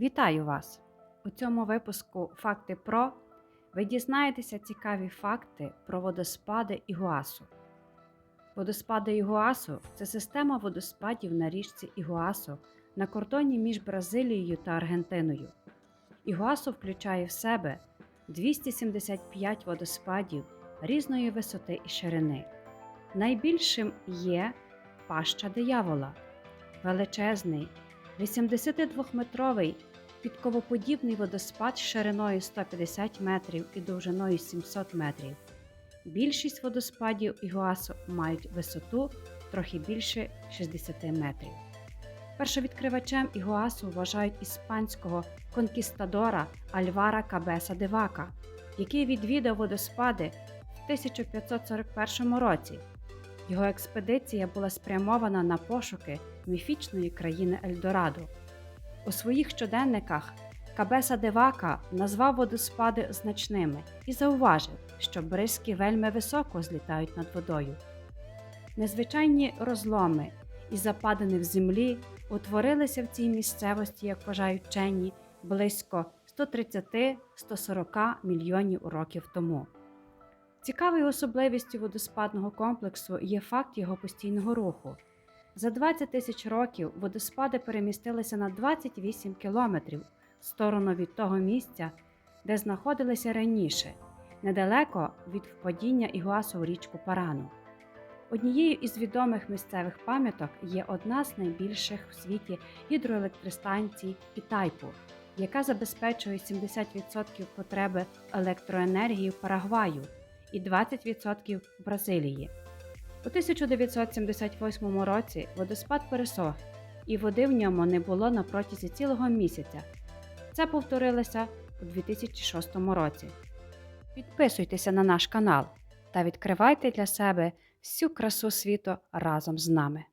Вітаю вас! У цьому випуску Факти Про ви дізнаєтеся цікаві факти про водоспади Ігуасу. Водоспади Ігуасу це система водоспадів на річці Ігуасу на кордоні між Бразилією та Аргентиною. Ігуасу включає в себе 275 водоспадів різної висоти і ширини. Найбільшим є Паща диявола, величезний 82-метровий підковоподібний водоспад шириною 150 метрів і довжиною 700 метрів. Більшість водоспадів Ігуасу мають висоту трохи більше 60 метрів. Першовідкривачем Ігуасу вважають іспанського конкістадора Альвара Кабеса де Вака, який відвідав водоспади в 1541 році. Його експедиція була спрямована на пошуки міфічної країни Ельдорадо. У своїх щоденниках Кабеса Девака назвав водоспади значними і зауважив, що бризки вельми високо злітають над водою. Незвичайні розломи і западини в землі утворилися в цій місцевості, як вважають вчені, близько 130-140 мільйонів років тому. Цікавою особливістю водоспадного комплексу є факт його постійного руху. За 20 тисяч років водоспади перемістилися на 28 кілометрів в сторону від того місця, де знаходилися раніше, недалеко від впадіння Ігуасу в річку Парану. Однією із відомих місцевих пам'яток є одна з найбільших в світі гідроелектростанцій Ітайпу, яка забезпечує 70% потреби електроенергії в Парагваю і 20% в Бразилії. У 1978 році водоспад пересох, і води в ньому не було на протязі цілого місяця. Це повторилося у 2006 році. Підписуйтеся на наш канал та відкривайте для себе всю красу світу разом з нами.